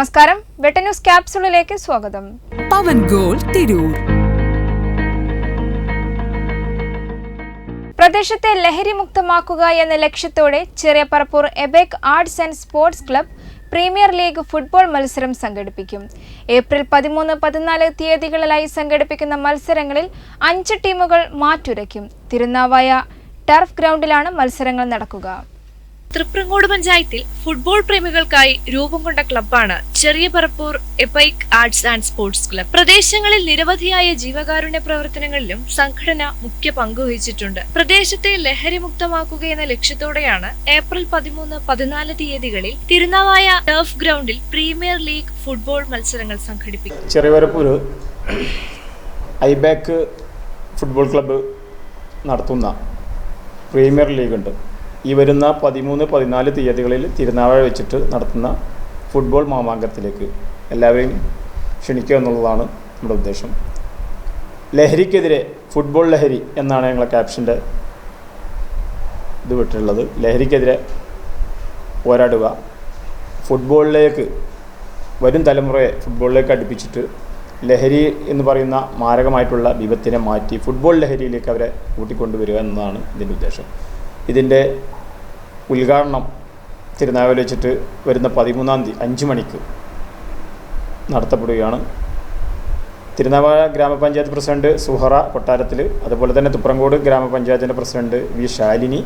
നമസ്കാരം. വെട്ടന്യൂസ് ക്യാപ്സുളിലേക്ക് സ്വാഗതം. പവൻ ഗോൾ തിരൂർ. പ്രദേശത്തെ ലഹരി മുക്തമാക്കുക എന്ന ലക്ഷ്യത്തോടെ ചെറിയ Parappur epic arts and sports club premier league football മത്സരം സംഘടിപ്പിക്കും. ഏപ്രിൽ പതിമൂന്ന് പതിനാല് തീയതികളിലായി സംഘടിപ്പിക്കുന്ന മത്സരങ്ങളിൽ അഞ്ച് ടീമുകൾ മാറ്റുരയ്ക്കും. തിരുനാവായ ടർഫ് ഗ്രൗണ്ടിലാണ് മത്സരങ്ങൾ നടക്കുക. തൃപ്രങ്ങോട് പഞ്ചായത്തിൽ ഫുട്ബോൾ പ്രേമികൾക്കായി രൂപം കൊണ്ട ക്ലബ്ബാണ് ചെറിയ Parappur epic arts and sports club. പ്രദേശങ്ങളിൽ നിരവധിയായ ജീവകാരുണ്യ പ്രവർത്തനങ്ങളിലും സംഘടന മുഖ്യ പങ്കുവഹിച്ചിട്ടുണ്ട് പ്രദേശത്തെ ലഹരി മുക്തമാക്കുക എന്ന ലക്ഷ്യത്തോടെയാണ് ഏപ്രിൽ പതിമൂന്ന് പതിനാല് തീയതികളിൽ തിരുനാവായ ടർഫ് ഗ്രൗണ്ടിൽ പ്രീമിയർ ലീഗ് ഫുട്ബോൾ മത്സരങ്ങൾ സംഘടിപ്പിക്കും ഐബാക്ക് ഫുട്ബോൾ ക്ലബ്ബ് നടത്തുന്ന പ്രീമിയർ ലീഗ് ഉണ്ട് ഈ വരുന്ന പതിമൂന്ന് പതിനാല് തീയതികളിൽ തിരുനാവാഴ വെച്ചിട്ട് നടത്തുന്ന ഫുട്ബോൾ മാമാങ്കത്തിലേക്ക് എല്ലാവരെയും ക്ഷണിക്കുക എന്നുള്ളതാണ് നമ്മുടെ ഉദ്ദേശം. ലഹരിക്കെതിരെ ഫുട്ബോൾ ലഹരി എന്നാണ് ഞങ്ങളെ ക്യാപ്ഷന്റെ ഇത് വിട്ടിട്ടുള്ളത്. ലഹരിക്കെതിരെ പോരാടുക. ഫുട്ബോളിലേക്ക് വരും തലമുറയെ ഫുട്ബോളിലേക്ക് അടുപ്പിച്ചിട്ട് ലഹരി എന്ന് പറയുന്ന മാരകമായിട്ടുള്ള വിപത്തിനെ മാറ്റി ഫുട്ബോൾ ലഹരിയിലേക്ക് അവരെ കൂട്ടിക്കൊണ്ടുവരിക എന്നതാണ് ഇതിന്റെ ഉദ്ദേശം. ഇതിന്റെ ഉദ്ഘാടനം തിരുനാവായിൽ വെച്ചിട്ട് വരുന്ന പതിമൂന്നാം തീയതി അഞ്ച് മണിക്ക് നടത്തപ്പെടുകയാണ്. തിരുനാവായ ഗ്രാമപഞ്ചായത്ത് പ്രസിഡന്റ് സുഹറ കൊട്ടാരത്തിൽ അതുപോലെ തന്നെ തുപ്രങ്കോട് ഗ്രാമപഞ്ചായത്തിന്റെ പ്രസിഡന്റ് വി ശാലിനി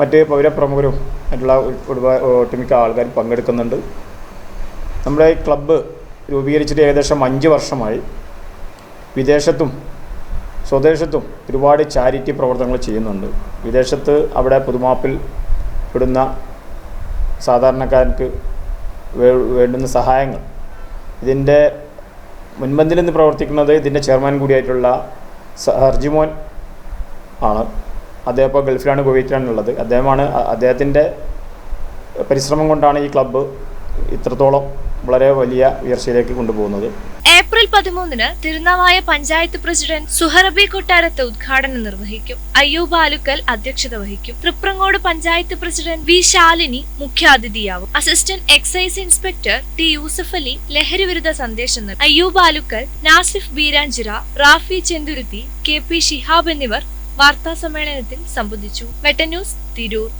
മറ്റ് പൗരപ്രമുഖരും മറ്റുള്ള ഒരുപാട് ഒട്ടുമിക്ക ആൾക്കാർ പങ്കെടുക്കുന്നുണ്ട്. നമ്മുടെ ക്ലബ്ബ് രൂപീകരിച്ചിട്ട് ഏകദേശം അഞ്ച് വർഷമായി. വിദേശത്തും സ്വദേശത്തും ഒരുപാട് ചാരിറ്റി പ്രവർത്തനങ്ങൾ ചെയ്യുന്നുണ്ട്. വിദേശത്ത് അവിടെ പുതുമാപ്പിൽ ഇടുന്ന സാധാരണക്കാർക്ക് വേണ്ടുന്ന സഹായങ്ങൾ. ഇതിന്റെ മുൻപന്തിൽ നിന്ന് പ്രവർത്തിക്കുന്നത് ഇതിന്റെ ചെയർമാൻ കൂടിയായിട്ടുള്ള ഹർജിമോൻ ആണ്. അദ്ദേഹം ഇപ്പോൾ ഗൾഫിലാണ് കുവൈറ്റിലാണുള്ളത്. അദ്ദേഹമാണ് അദ്ദേഹത്തിന്റെ പരിശ്രമം കൊണ്ടാണ് ഈ ക്ലബ്ബ് ഇത്രത്തോളം വളരെ വലിയ ഉയർച്ചയിലേക്ക് കൊണ്ടുപോകുന്നത്. ഏപ്രിൽ പതിമൂന്നിന് തിരുനാവായ പഞ്ചായത്ത് പ്രസിഡന്റ് സുഹറബി കൊട്ടാരത്ത് ഉദ്ഘാടനം നിർവഹിക്കും. അയ്യൂബ് ആലുക്കൽ അധ്യക്ഷത വഹിക്കും. Triprangode panchayat president V Shalini മുഖ്യാതിഥിയാവും. Assistant excise inspector T Yusuf Ali ലഹരി വിരുദ്ധ സന്ദേശം നൽകും. അയ്യൂബ് ആലുക്കൽ നാസിഫ് ബീരാഞ്ചിറ റാഫി ചെന്തുരുത്തി കെ പി ഷിഹാബ് എന്നിവർ വാർത്താ സമ്മേളനത്തിൽ സംബന്ധിച്ചു. വെട്ട ന്യൂസ് തിരൂർ.